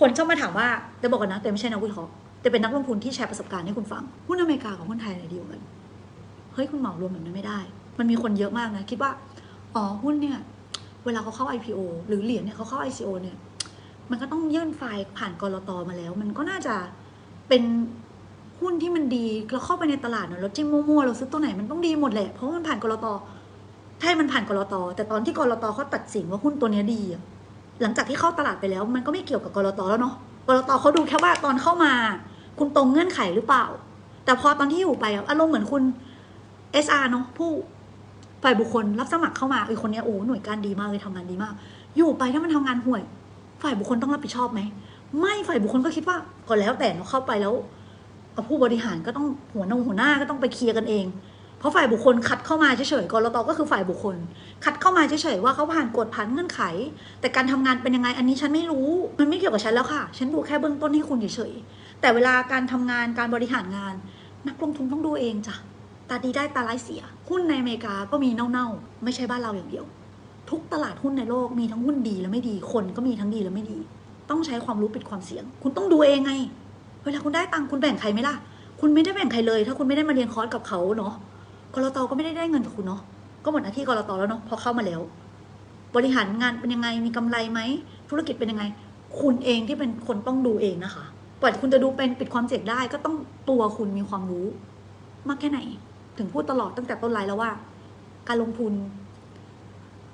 คนชอบมาถามว่าแต่บอกกันนะแต่ไม่ใช่นักวิเคราะห์แต่เป็นนักลงทุนที่แชร์ประสบการณ์ให้คุณฟังหุ้นอเมริกากับหุ้นไทยอะไรดีกว่ากันเฮ้ยคุณเหมารวมแบบนั้นไม่ได้ มันมีคนเยอะมากนะ คิดว่าอ๋อหุ้นเนี่ย เวลาเขาเข้า IPO หรือเหรียญเนี่ยเขาเข้า ICO เนี่ย มันก็ต้องยื่นไฟล์ผ่านกรตมาแล้ว มันก็น่าจะเป็นหุ้นที่มันดีเราเข้าไปในตลาดเนอะเราจิ้มมั่วๆเราซื้อตัวไหนมันต้องดีหมดแหละเพราะมันผ่านกรตใช่มันผ่านกรตแต่ตอนที่กรตเขาตัดสินว่าหุ้นตัวนี้ดีอะ หลังจากที่เข้าตลาดไปแล้ว มันก็ไม่เกี่ยวกับกรตแล้วเนาะกรตเขาดูแค่ว่าตอนเข้ามา คุณตรงเงื่อนไขหรือเปล่า แต่พอตอนที่อยู่ไปอารมณ์เหมือนคุณ SR เนาะผู้ฝ่ายบุคคลรับสมัครเข้ามาไอ้คนนี้โอ้หน่วยการดีมากเลยทำงานดีมาก อยู่ไปถ้ามันทำงานห่วย ฝ่ายบุคคลต้องรับผิดชอบไหมไม่ฝ่ายบุคคลก็คิดว่าก็แล้วแต่เนาะเข้าไปแล้วผู้บริหารก็ต้องหัวหน้าหัวหน้าก็ต้องไปเคลียร์กันเอง เพราะฝ่ายบุคคลคัดเข้ามาเฉยๆกรตก็คือฝ่ายบุคคล คัดเข้ามาเฉยๆว่าเขาผ่านกฎผ่านเงื่อนไข แต่การทำงานเป็นยังไงอันนี้ฉันไม่รู้ มันไม่เกี่ยวกับฉันแล้วค่ะ ฉันดูแค่เบื้องต้นให้คุณเฉยๆแต่เวลาการทำงานการบริหารงาน นักลงทุนต้องดูเองจ้ะตาดีได้ตาร้ายเสีย หุ้นในอเมริกาก็มีเน่าๆไม่ใช่บ้านเราอย่างเดียว ทุกตลาดหุ้นในโลกมีทั้งหุ้นดีและไม่ดีคนก็มีทั้งดีและไม่ดี ต้องใช้ความรู้ปิดความเสี่ยง คุณต้องดูเองไง เวลาคุณได้ตังค์คุณแบ่งใครไหมล่ะ คุณไม่ได้แบ่งใครเลย ถ้าคุณไม่ได้มาเรียนคอร์สกับเขาเนาะ กรตก็ไม่ได้ได้เงินจากคุณเนาะก็หมดหน้าที่กรตแล้วเนาะพอเข้ามาแล้ว บริหารงานเป็นยังไงมีกำไรไหมธุรกิจเป็นยังไง คุณเองที่เป็นคนต้องดูเองนะคะกว่าคุณจะดูเป็นปิดความเสี่ยงได้ก็ต้องตัวคุณมีความรู้ มากแค่ไหน ถึงพูดตลอดตั้งแต่ต้นไลฟ์แล้วว่า การลงทุน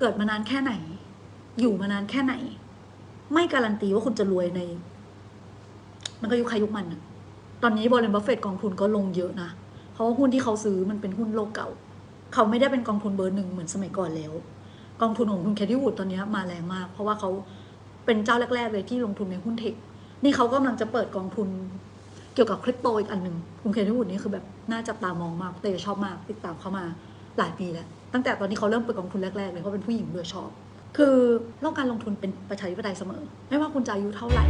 เกิดมานานแค่ไหน อยู่มานานแค่ไหน ไม่การันตีว่าคุณจะรวยใน มันก็ยุคใครยุคมันอะตอนนี้บริษัทบัฟเฟตกองทุนก็ลงเยอะนะ เพราะว่าหุ้นที่เขาซื้อมันเป็นหุ้นโลกเก่า เขาไม่ได้เป็นกองทุนเบอร์หนึ่งเหมือนสมัยก่อนแล้ว กองทุนของคุณแคดดี้วูดตอนนี้มาแรงมาก เพราะว่าเขาเป็นเจ้าแรก ๆ เลยที่ลงทุนในหุ้นเทค นี่เขากำลังจะเปิดกองทุนเกี่ยวกับคริปโตอีกอันหนึ่งคุณแคดดี้วูดนี่คือแบบน่าจับตามองมากเตยชอบมากติดตามเขามาหลายปีแล้วตั้งแต่ตอนที่เขาเริ่มเปิดกองทุนแรกๆเลยเขาเป็นผู้หญิงด้วยชอบ คือโลกการลงทุนเป็นประชาธิปไตยเสมอ ไม่ว่าคุณจะอายุเท่าไหร่